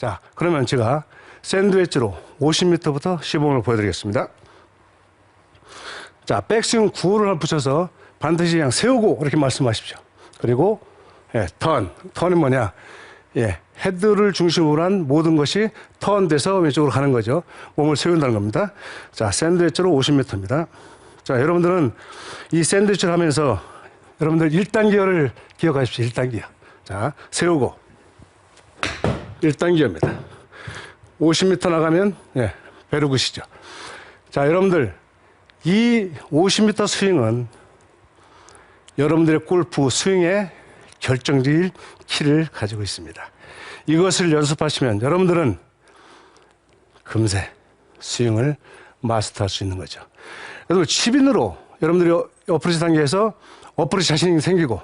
자, 그러면 제가 샌드위치로 50m부터 시범을 보여드리겠습니다. 자, 백스윙 구호를 붙여서 반드시 그냥 세우고 이렇게 말씀하십시오. 그리고 예, 턴. 턴이 뭐냐? 예, 헤드를 중심으로 한 모든 것이 턴돼서 왼쪽으로 가는 거죠. 몸을 세운다는 겁니다. 자, 샌드위치로 50m입니다. 자, 여러분들은 이 샌드위치를 하면서 여러분들 1단 기어를 기억하십시오. 1단 기어. 자, 세우고 1단 기어입니다. 50m 나가면 예, 베르굿이죠. 자, 여러분들 이 50m 스윙은 여러분들의 골프 스윙의 결정적인 키를 가지고 있습니다. 이것을 연습하시면 여러분들은 금세 스윙을 마스터할 수 있는 거죠. 그래서 치빈으로 여러분들이 어프로치 단계에서 어프로치 자신이 생기고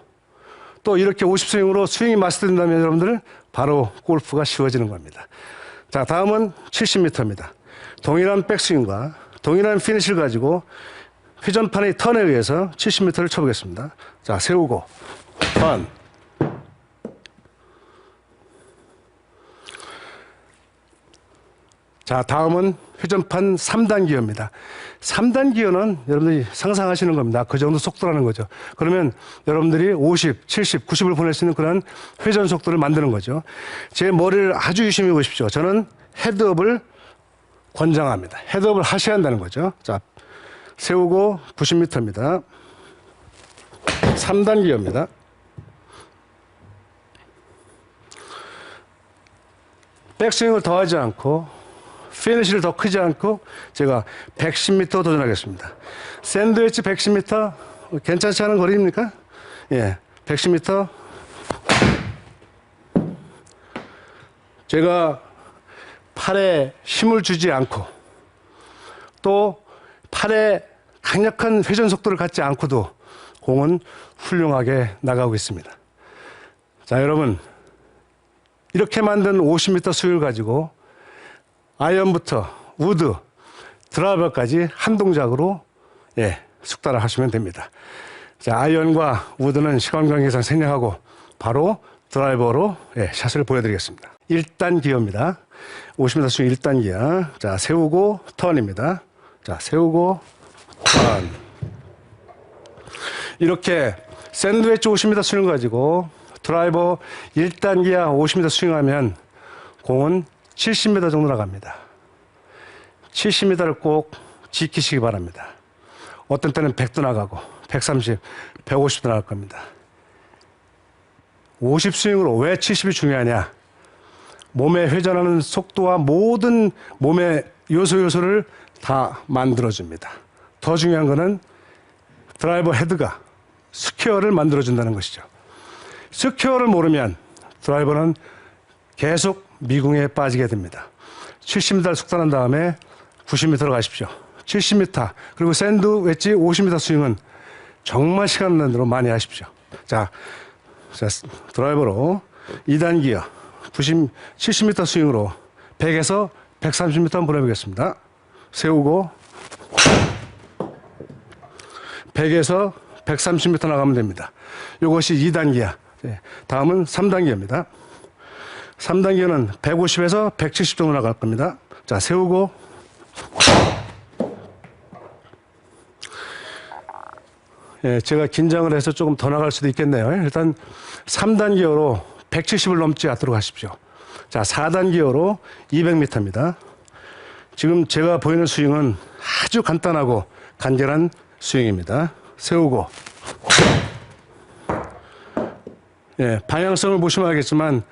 또 이렇게 50스윙으로 스윙이 마스터된다면 여러분들 바로 골프가 쉬워지는 겁니다. 자, 다음은 70m입니다. 동일한 백스윙과 동일한 피니시를 가지고 회전판의 턴에 의해서 70m를 쳐보겠습니다. 자, 세우고 턴. 자, 다음은 회전판 3단 기어입니다. 3단 기어는 여러분들이 상상하시는 겁니다. 그 정도 속도라는 거죠. 그러면 여러분들이 50, 70, 90을 보낼 수 있는 그런 회전 속도를 만드는 거죠. 제 머리를 아주 유심히 보십시오. 저는 헤드업을 권장합니다. 헤드업을 하셔야 한다는 거죠. 자, 세우고 90m입니다. 3단 기어입니다. 백스윙을 더하지 않고 피니시를 더 크지 않고 제가 110m 도전하겠습니다. 샌드위치 110m 괜찮지 않은 거리입니까? 예, 110m. 제가 팔에 힘을 주지 않고 또 팔에 강력한 회전 속도를 갖지 않고도 공은 훌륭하게 나가고 있습니다. 자, 여러분. 이렇게 만든 50m 스윙을 가지고 아이언부터 우드, 드라이버까지 한 동작으로 예, 숙달을 하시면 됩니다. 자, 아이언과 우드는 시간 관계상 생략하고 바로 드라이버로 예, 샷을 보여드리겠습니다. 1단 기어입니다. 50m 스윙 1단 기어. 자, 세우고 턴입니다. 자, 세우고 턴. 이렇게 샌드위치 50m 스윙을 가지고 드라이버 1단 기어 50m 스윙하면 공은 70m 정도 나갑니다. 70m를 꼭 지키시기 바랍니다. 어떤 때는 100도 나가고 130, 150도 나갈 겁니다. 50 스윙으로 왜 70이 중요하냐? 몸에 회전하는 속도와 모든 몸의 요소 요소를 다 만들어줍니다. 더 중요한 것은 드라이버 헤드가 스퀘어를 만들어준다는 것이죠. 스퀘어를 모르면 드라이버는 계속 미궁에 빠지게 됩니다. 70m 숙달한 다음에 90m로 가십시오. 70m 그리고 샌드 웨지 50m 스윙은 정말 시간 내로 많이 하십시오. 자, 자 드라이버로 2단 기어 90, 70m 스윙으로 100에서 130m 한번 보내보겠습니다. 세우고 100에서 130m 나가면 됩니다. 이것이 2단 기어. 네, 다음은 3단 기어입니다. 3단계는 150에서 170 정도 나갈 겁니다. 자, 세우고. 예, 제가 긴장을 해서 조금 더 나갈 수도 있겠네요. 일단 3단 기어로 170을 넘지 않도록 하십시오. 자, 4단 기어로 200m입니다. 지금 제가 보이는 스윙은 아주 간단하고 간결한 스윙입니다. 세우고. 예, 방향성을 보시면 알겠지만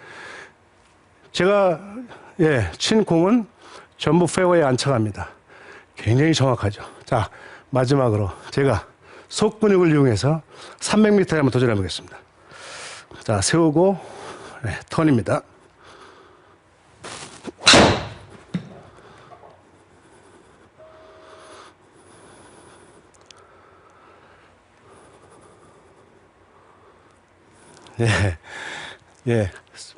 제가 예, 친 공은 전부 페어웨이에 안착합니다. 굉장히 정확하죠. 자, 마지막으로 제가 속 근육을 이용해서 300m에 한번 도전해 보겠습니다. 자, 세우고 예, 턴입니다. 예. 예.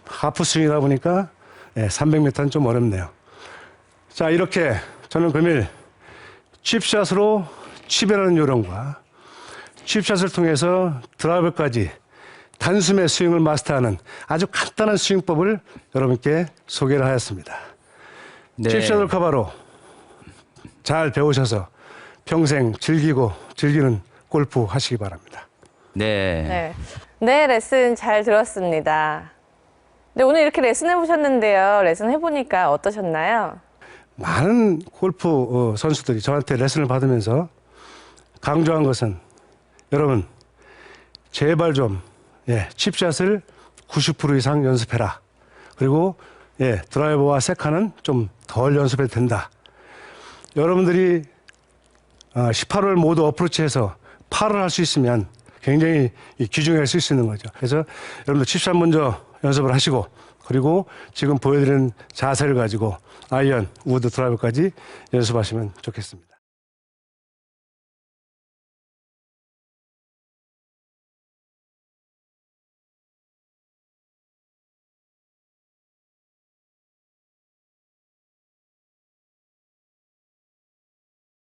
하프 스윙이다 보니까 예, 300m는 좀 어렵네요. 자, 이렇게 저는 금일 칩샷으로 칩이라는 요령과 칩샷을 통해서 드라이버까지 단숨에 스윙을 마스터하는 아주 간단한 스윙법을 여러분께 소개를 하였습니다. 네. 칩샷을 커버로 잘 배우셔서 평생 즐기고 즐기는 골프 하시기 바랍니다. 네. 네. 네, 레슨 잘 들었습니다. 네, 오늘 이렇게 레슨 해보셨는데요. 레슨 해보니까 어떠셨나요? 많은 골프 어, 선수들이 저한테 레슨을 받으면서 강조한 것은 여러분 제발 좀 예, 칩샷을 90% 이상 연습해라. 그리고 예, 드라이버와 세카는 좀 덜 연습해도 된다. 여러분들이 어, 18홀 모두 어프로치해서 팔을 할 수 있으면 굉장히 이 귀중할 수 있는 거죠. 그래서 여러분들 칩샷 먼저 연습을 하시고 그리고 지금 보여드리는 자세를 가지고 아이언, 우드 드라이버까지 연습하시면 좋겠습니다.